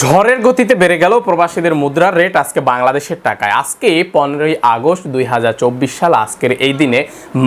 ঝড়ের গতিতে বেড়ে গেল প্রবাসীদের মুদ্রার রেট আজকে বাংলাদেশের টাকায়। আজকে পনেরোই আগস্ট দুই হাজার চব্বিশ সাল, আজকের এই দিনে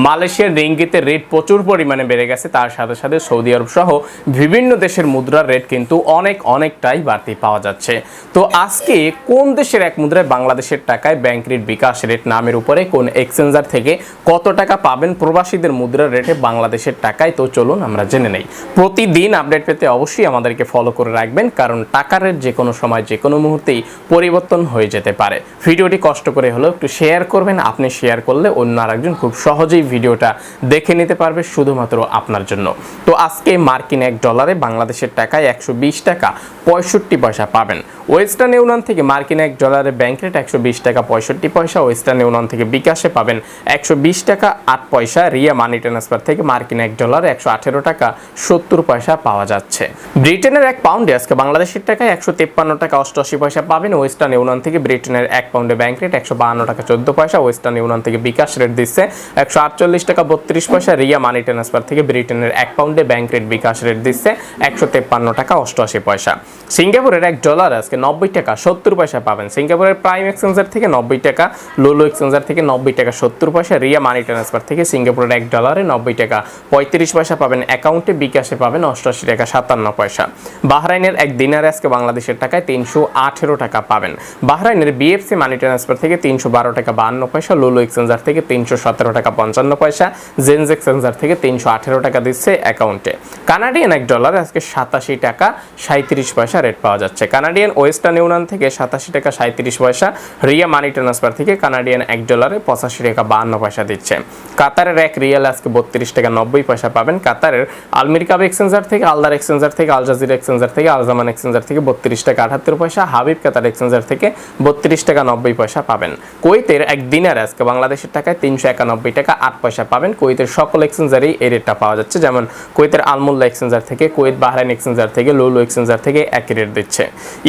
মালয়েশিয়ার রিঙ্গিতের রেট প্রচুর পরিমাণে বেড়ে গেছে। তার সাথে সাথে সৌদি আরব সহ বিভিন্ন দেশের মুদ্রার রেট কিন্তু অনেক অনেকটাই বাড়তি পাওয়া যাচ্ছে। তো আজকে কোন দেশের এক মুদ্রায় বাংলাদেশের টাকায় ব্যাংক রেট বিকাশ রেট নামের উপরে কোন এক্সচেঞ্জার থেকে কত টাকা পাবেন প্রবাসীদের মুদ্রার রেটে বাংলাদেশের টাকায়? তো চলুন আমরা জেনে নেই। প্রতিদিন আপডেট পেতে অবশ্যই আমাদেরকে ফলো করে রাখবেন, কারণ টাকার রেট যে কোনো সময়, যে কোনো মুহূর্তেই পরিবর্তন হয়ে যেতে পারে। ভিডিওটি কষ্ট করে হলেও একটু শেয়ার করবেন, আপনি শেয়ার করলে অন্য আরেকজন খুব সহজেই ভিডিওটা দেখে নিতে পারবে শুধুমাত্র আপনার জন্য। তো আজকে মার্কিন এক ডলারে বাংলাদেশের টাকায় একশো বিশ টাকা পঁয়ষট্টি পয়সা পাবেন। ওয়েস্টার্ন ইউনিয়ন থেকে মার্কিন এক ডলারে ব্যাংক রেট একশো বিশ টাকা পঁয়ষট্টি পয়সা, ওয়েস্টার্ন ইউনিয়ন থেকে বিকাশে পাবেন একশো বিশ টাকা আট পয়সা। রিয়া মানি ট্রান্সফার থেকে মার্কিন এক ডলারে একশো আঠেরো টাকা সত্তর পয়সা পাওয়া যাচ্ছে। ব্রিটেনের এক পাউন্ডে আজকে বাংলাদেশের টাকায় একশো তেপ্পান্ন টাকা অষ্টআশি পয়সা পাবেন। ওয়েস্টার্ন ইউনিয়ন থেকে ব্রিটেনের এক পাউন্ডে ব্যাংক রেট একশো বাহান্ন টাকা চোদ্দ পয়সা। ওয়েস্টার্ন ইউনিয়ন থেকে বিকাশ রেট দিচ্ছে একশো আটচল্লিশ টাকা বত্রিশ পয়সা। রিয়া মানি ট্রান্সফার থেকে ব্রিটেনের এক পাউন্ডে ব্যাংক রেট বিকাশ রেট দিচ্ছে একশো তেপ্পান্ন টাকা অষ্টআশি পয়সা। সিঙ্গাপুরের এক ডলার আজকে নব্বই টাকা সত্তর পয়সা পাবেন। সিঙ্গাপুরের প্রাইম এক্সচেঞ্জার থেকে নব্বই টাকা লোলো এক্সচেঞ্জার থেকে নব্বই টাকা সত্তর পয়সা, রিয়া মানি ট্রান্সফার থেকে সিঙ্গাপুরের এক ডলারে নব্বই টাকা পঁয়ত্রিশ পয়সা পাবেন। অ্যাকাউন্টে বিকাশে পাবেন অষ্টআশি টাকা সাতান্ন পয়সা। বাহরাইনের এক দিনারে আজকে বাংলাদেশের টাকায় তিনশো আঠেরো টাকা পাবেন। বাহরাইনের বিএফসি মানি ট্রান্সফার থেকে তিনশো বারো টাকা বাহান্ন পয়সা, লোলো এক্সচেঞ্জার থেকে তিনশো সতেরো টাকা পঞ্চান্ন পয়সা জেন্স এক্সচেঞ্জার থেকে তিনশো আঠেরো টাকা দিচ্ছে অ্যাকাউন্টে কানাডিয়ান এক ডলার আজকে সাতাশি টাকা সাঁত্রিশ পয়সা রেট পাওয়া যাচ্ছে। কানাডিয়ান ওয়েস্টার্ন ইউনিয়ন থেকে সাতাশি টাকা সাঁত্রিশ পয়সা, রিয়া মানি ট্রান্সফার থেকে কানাডিয়ান এক ডলারে পঁচাশি টাকা বাহান্ন পয়সা দিচ্ছে। কাতারের এক রিয়াল আজকে বত্রিশ টাকা নব্বই পয়সা পাবেন। কাতারের আলমির কাব এক্সচেঞ্জার থেকে আলদার এক্সচেঞ্জার থেকে আল জাজির এক্সচেঞ্জার থেকে আলজামান এক্সচেঞ্জার থেকে বত্রিশ টাকা আটাত্তর পয়সা, হাবিব কাতার এক্সচেঞ্জার থেকে বত্রিশ টাকা নব্বই পয়সা পাবেন। কুয়েতের এক দিনার আজকে বাংলাদেশের টাকায় তিনশো একানব্বই টাকা আট পয়সা পাবেন। কুয়েতের সকল এক্সচেঞ্জারেই এই রেটটা পাওয়া যাচ্ছে, যেমন কুয়েতের আলমুল্লা এক্সচেঞ্জার থেকে, কুয়েত বাহরাইন এক্সচেঞ্জার থেকে, লুলু এক্সচেঞ্জার থেকে একই রেট দিচ্ছে।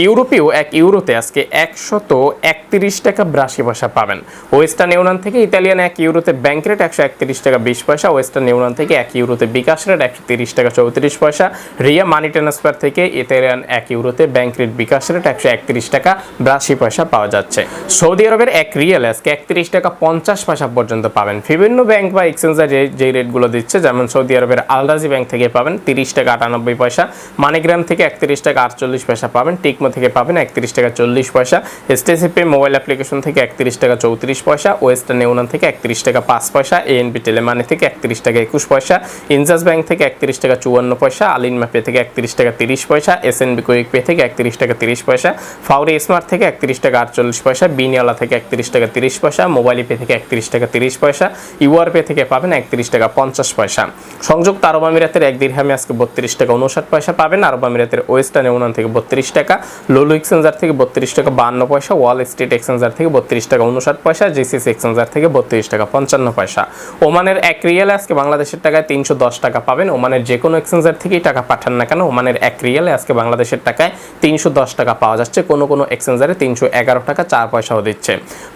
ইউরোপীয় এক ইউরোতে আজকে একশত একত্রিশ টাকা বিরাশি পয়সা পাবেন। ওয়েস্টার্ন ইউনিয়ন থেকে ইতালিয়ান এক ইউরোতে ব্যাংক রেট একশো একত্রিশ টাকা বিশ পয়সা, ওয়েস্টার্ন ইউনিয়ন থেকে এক ইউরোতে বিকাশ রেট একশো তিরিশ টাকা চৌত্রিশ পয়সা, রিয়া মানি ট্রান্সফার থেকে ইতালিয়ান এক ইউরোতে ব্যাংক রেট বিকাশ রেট একশো একত্রিশ টাকা, বিরাশি পয়সা পাওয়া যাচ্ছে। সৌদি আরবের এক রিয়েল আজকে একত্রিশ টাকা, পঞ্চাশ পয়সা পর্যন্ত পাবেন। বিভিন্ন ব্যাংক বা এক্সচেঞ্জার যে যে রেটগুলো দিচ্ছে, যেমন সৌদি আরবের আলরাজি ব্যাংক থেকে পাবেন তিরিশ টাকা, আটানব্বই পয়সা। মানিগ্রাম থেকে একত্রিশ টাকা, আটচল্লিশ পয়সা পাবেন। টিকমো থেকে পাবেন একত্রিশ টাকা, চল্লিশ পয়সা। এসটিসিপি মোবাইল অ্যাপ্লিকেশন থেকে একত্রিশ টাকা, চৌত্রিশ পয়সা। ওয়েস্টার্ন ইউনিয়ন থেকে একত্রিশ টাকা, পাঁচ পয়সা। এএনবি টেলেমানি থেকে একত্রিশ টাকা, একুশ পয়সা। ইনজাস ব্যাংক থেকে একত্রিশ টাকা, চুয়ান্ন পয়সা। আলিন ম্যাপে থেকে একত্রিশ টাকা, তিরিশ পয়সা। এসএনবি কুইক পে থেকে একত্রিশ টাকা তিরিশ পয়সা, ফাউরি স্মার্ট থেকে একত্রিশ টাকা আটচল্লিশ পয়সা বিনিয়ালা থেকে একত্রিশ টাকা তিরিশ পয়সা মোবাইল পে থেকে একত্রিশ টাকা তিরিশ পয়সা ইউআর পে থেকে পাবেন একত্রিশ টাকা পঞ্চাশ পয়সা। সংযুক্ত আরব আমিরাতের এক দিরহামে আজকে বত্রিশ টাকা উনষাট পয়সা পাবেন, আরব আমিরাতের ওয়েস্টার্ন ইউনিয়ন থেকে বত্রিশ টাকা, লোলো এক্সচেঞ্জার থেকে বত্রিশ টাকা বান্ন পয়সা, ওয়াল স্ট্রিট এক্সচেঞ্জার থেকে বত্রিশ টাকা উনষাট পয়সা, জিসিসি এক্সচেঞ্জার থেকে বত্রিশ টাকা পঞ্চান্ন পয়সা। ওমানের এক রিয়েলে আজকে বাংলাদেশের টাকায় তিনশো দশ টাকা পাবেন, ওমানের যে কোনো এক্সচেঞ্জার থেকেই টাকা পাঠান না কেন, ওমানের এক রিয়েলে আজকে বাংলাদেশের টাকায় তিনশো দশ টাকা পাওয়া যাচ্ছে। কোনো কোনো এক্সচেঞ্জারে তিনশো এগারো টাকা চার পয়সাও দিচ্ছে।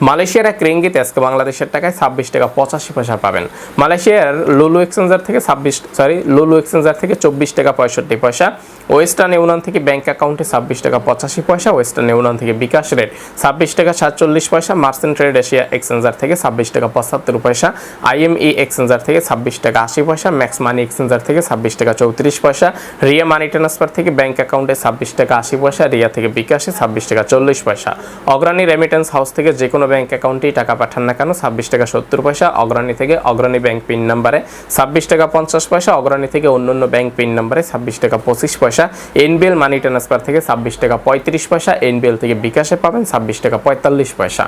মালয়েশিয়ার এক রেঙ্গিতে আজকে বাংলাদেশের টাকায় ছাব্বিশ টাকা পঁচাশি পয়সা পাবেন। মালয়েশিয়ার লুলু এক্সচেঞ্জার থেকে ছাব্বিশ সরি লুলু এক্সচেঞ্জার থেকে চব্বিশ টাকা পঁয়ষট্টি পয়সা। ওয়েস্টার্ন ইউনিয়ন থেকে ব্যাংক অ্যাকাউন্টে ছাব্বিশ টাকা পঁচাশি পয়সা ওয়েস্টার্ন ইউনিয়ন থেকে বিকাশ রেট ছাব্বিশ টাকা সাতচল্লিশ পয়সা মার্চেন্ট ট্রেড এশিয়া এক্সচেঞ্জার থেকে ছাব্বিশ টাকা পঁচাত্তর পয়সা আইএমই এক্সচেঞ্জার থেকে ছাব্বিশ টাকা আশি পয়সা ম্যাক্স মানি এক্সচেঞ্জার থেকে ছাব্বিশ টাকা চৌত্রিশ পয়সা রিয়া মানি ট্রান্সফার থেকে ব্যাংক অ্যাকাউন্টে ছাব্বিশ টাকা আশি পয়সা রিয়া থেকে বিকাশে ছাব্বিশ টাকা চল্লিশ পয়সা অগ্রণী রেমিটেন্স হাউস থেকে যে কোনো ব্যাংক অ্যাকাউন্টেই টাকা পাঠান না কেন ছাব্বিশ টাকা সত্তর পয়সা অগ্রণী থেকে অগ্রণী ব্যাংক পিন নাম্বারে ছাব্বিশ টাকা পঞ্চাশ পয়সা অগ্রণী থেকে অন্য অন্য ব্যাংক পিন নাম্বারে ছাব্বিশ টাকা পঁচিশ পয়সা এনবিএল মানি ট্রান্সফার থেকে ছাব্বিশ টাকা পঁয়ত্রিশ পয়সা এনবিএল থেকে বিকাশে পাবেন ছাব্বিশ টাকা পঁয়তাল্লিশ পয়সা।